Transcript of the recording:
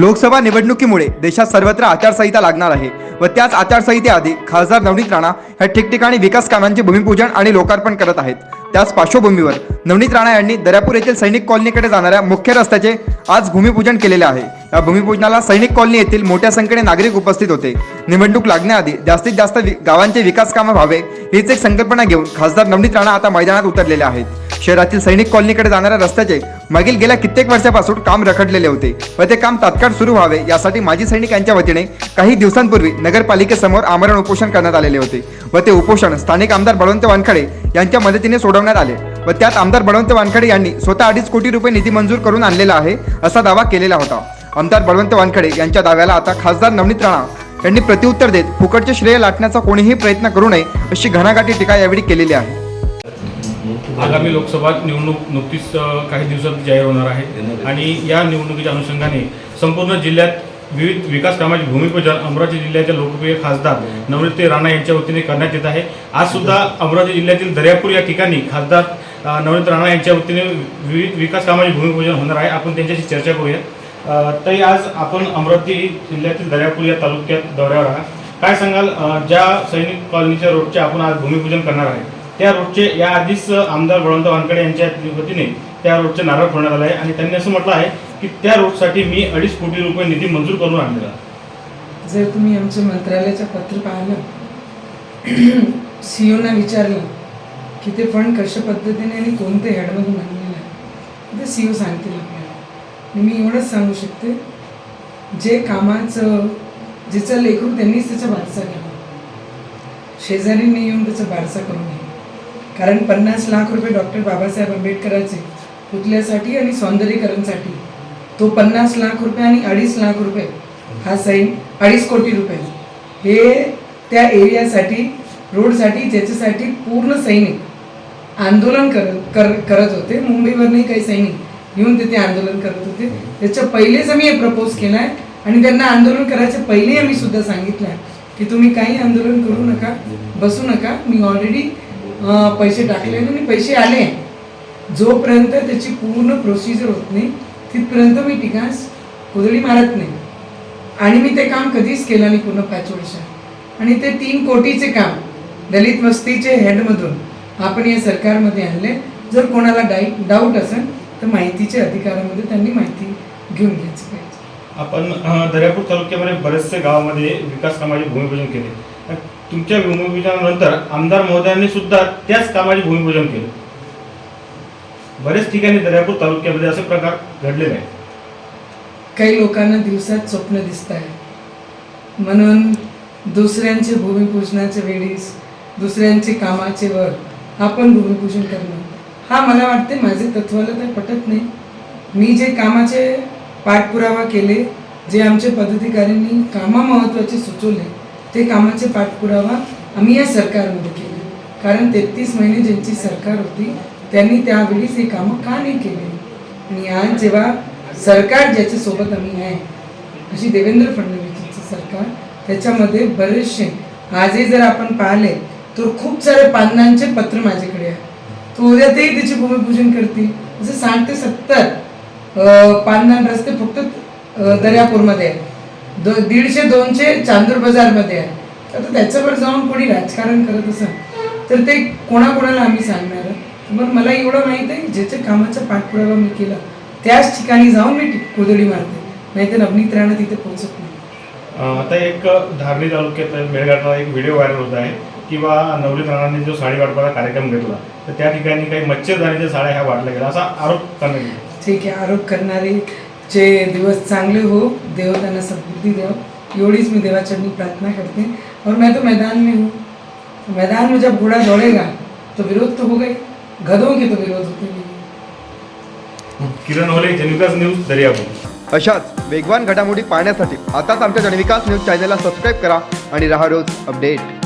लोकसभा निवडणुकीमुळे देशात सर्वत्र आचारसंहिता लागणार आहे व त्याच आचारसंहितेआधी खासदार नवनीत राणा ह्या ठिकठिकाणी विकास कामांचे भूमिपूजन आणि लोकार्पण करत आहेत. त्याच पार्श्वभूमीवर नवनीत राणा यांनी दर्यापूर येथील सैनिक कॉलनीकडे जाणाऱ्या मुख्य रस्त्याचे आज भूमिपूजन केलेले आहे. या भूमिपूजनाला सैनिक कॉलनी येथील मोठ्या संख्येने नागरिक उपस्थित होते. निवडणूक लागण्याआधी जास्तीत जास्त वि- गावांचे विकास कामं व्हावे हीच एक संकल्पना घेऊन खासदार नवनीत राणा आता मैदानात उतरलेले आहेत. शहरातील सैनिक कॉलनीकडे जाणाऱ्या रस्त्याचे मागील गेल्या कित्येक वर्षापासून काम रखडलेले होते व ते काम तात्काळ सुरू व्हावे यासाठी माजी सैनिक यांच्या वतीने काही दिवसांपूर्वी नगरपालिकेसमोर आमरण उपोषण करण्यात आलेले होते व ते उपोषण स्थानिक आमदार बळवंत वानखडे यांच्या मदतीने सोडवण्यात आले व त्यात आमदार बळवंत वानखडे यांनी स्वतः अडीच कोटी रुपये निधी मंजूर करून आणलेला आहे असा दावा केलेला होता. आमदार बळवंत वानखडे यांच्या दाव्याला आता खासदार नवनीत राणा यांनी प्रत्युत्तर देत फुकटचे श्रेय लाटण्याचा कोणीही प्रयत्न करू नये अशी घणाघाटी टीका यावेळी केलेली आहे. आगामी लोकसभा निवडणूक नुकतीच काही दिवसात जाहीर होणार आहे. आणि या निवडणुकीच्या अनुषंगाने संपूर्ण जिल्ह्यात विविध विकास कामाचे भूमिपूजन अमरावती जिल्ह्याच्या लोकप्रिय खासदार नवनीत राणा यांच्या वतीने करण्यात येत आहे. आज सुद्धा अमरावती जिल्ह्यातील दर्यापूर या ठिकाणी खासदार नवनीत राणा यांच्या वतीने विविध विकास कामाचे भूमिपूजन होणार आहे. आपण त्यांच्याशी चर्चा करूया. ताई आज आपण अमरावती जिल्ह्यातील दर्यापूर या तालुक्यात दौऱ्यावर आहात. काय सांगाल ज्या सैनिक कॉलनीच्या रोडचे आपण आज भूमिपूजन करणार आहे? त्या रोडचे या आधीच आमदार बळवंत वानकडे यांच्या वतीने त्या रोडचे नारळ फोडण्यात आलं आहे. आणि त्यांनी असं म्हटलं आहे की त्या रोडसाठी मी अडीच कोटी रुपये निधी मंजूर करून आणलेला जर तुम्ही आमच्या मंत्रालयाचं पत्र पाहिलं सीओना विचारलं की ते फंड कशा पद्धतीने आणि कोणत्या हेडमधून आणलेलं आहे. ते सीओ सांगतील आपल्याला. मी एवढंच सांगू शकते जे कामाचं जिचं लेखून त्यांनीच त्याचा बारसा घ्यावा शेजारीने येऊन त्याचा बारसा करून नये कारण पन्नास लाख रुपये डॉक्टर बाबासाहेब आंबेडकरांचे पुतल्यासाठी आणि सौंदर्यीकरणसाठी. तो पन्नास लाख रुपये आणि अडीच लाख रुपये हा सैन अडीच कोटी रुपये. हे त्या एरियासाठी रोडसाठी ज्याच्यासाठी पूर्ण सैनिक आंदोलन कर कर करत होते. मुंबईवरनंही काही सैनिक येऊन तिथे आंदोलन करत होते. त्याच्या पहिलेच आम्ही हे प्रपोज केलं आहे आणि त्यांना आंदोलन करायच्या पहिले आम्ही सुद्धा सांगितलं आहे की तुम्ही काही आंदोलन करू नका बसू नका. मी ऑलरेडी पैसे टाकले आणि पैसे आले जोपर्यंत त्याची पूर्ण प्रोसिजर होत नाही तिथपर्यंत मी टिकास कुदळी मारत नाही. आणि मी ते काम कधीच केलं नाही पूर्ण पाच वर्षात. आणि ते तीन कोटीचे काम दलित वस्तीचे हेडमधून आपण या सरकारमध्ये आणले. जर कोणाला डाई डाऊट असेल तर माहितीच्या अधिकारामध्ये त्यांनी माहिती घेऊन घ्यायची पाहिजे. आपण दर्यापूर तालुक्यामध्ये बरेचसे गावामध्ये विकास कामाचे भूमिपूजन केले. तुमच्या भूमिपूजनानंतर आमदार महोदयांनी सुद्धा त्याच कामाचे भूमिपूजन केले. बरेच ठिकाणी दर्यापूर तालुक्यामध्ये असे प्रकार घडलेले आहेत काही लोकांना दिवसात स्वप्न दिसत आहे. म्हणून दुसऱ्यांचे भूमिपूजनाच्या वेळीस दुसऱ्यांचे कामाचे वर आपण भूमिपूजन करणं हा मला वाटते माझे तत्वाला तर पटत नाही. मी जे कामाचे पाठपुरावा केले जे आमचे पदाधिकाऱ्यांनी कामा महत्त्वाचे सुचवले ते कामाचे पाठपुरावा आम्ही या सरकारमध्ये केले. कारण तेहतीस महिने ज्यांची सरकार होती त्यांनी त्यावेळीच हे कामं का नाही केले? आणि आज जेव्हा सरकार ज्याच्यासोबत आम्ही आहे अशी देवेंद्र फडणवीसचं सरकार त्याच्यामध्ये बरेचसे आजही जर आपण पाहिले तर खूप सारे पालनांचे पत्र माझ्याकडे आहे तो उद्या तेही त्याचे भूमिपूजन करतील. जसं साठ ते सत्तर पालनान रस्ते फक्त दर्यापूरमध्ये आहे दो दीडशे दोनशे चांदूर बाजारमध्ये आहे. आता त्याच्यावर जाऊन कोणी राजकारण करत असेल तर ते कोणाकोणाला आम्ही सांगणार मग मला एवढं माहीत आहे ज्याच्या कामाचा पाठपुरावा मी केला त्याच ठिकाणी जाऊन मी कोदडी मारते. नाही तर नवनीत राणा तिथे पोहोचत नाही. आता एक धारणी तालुक्यात मेळघाटला एक व्हिडिओ व्हायरल होत आहे किंवा नवनीत राणांनी जो साडी वाटपाचा कार्यक्रम घेतला तर त्या ठिकाणी काही मच्छरदारीच्या साड्या ह्या वाटल्या गेल्या असा आरोप करण्यात ठीक आहे आरोप करणारे चे दिवस चांगले हो देव त्यांना सद्बुद्धी द्याव एवढीच मी देवाचरणी प्रार्थना करते. और मैं तो मैदान में हूँ। मैदान में जब घोड़ा दौड़ेगा तो विरोध तो होगा ही। गधों के तो विरोध होते नहीं किरण होले जनविकास न्यूज दर्यापूर. अशाच वेगवान घडामोडी पाहण्यासाठी आताच आमच्या जनविकास न्यूज चॅनलला सबस्क्राईब करा आणि राहा रोज अपडेट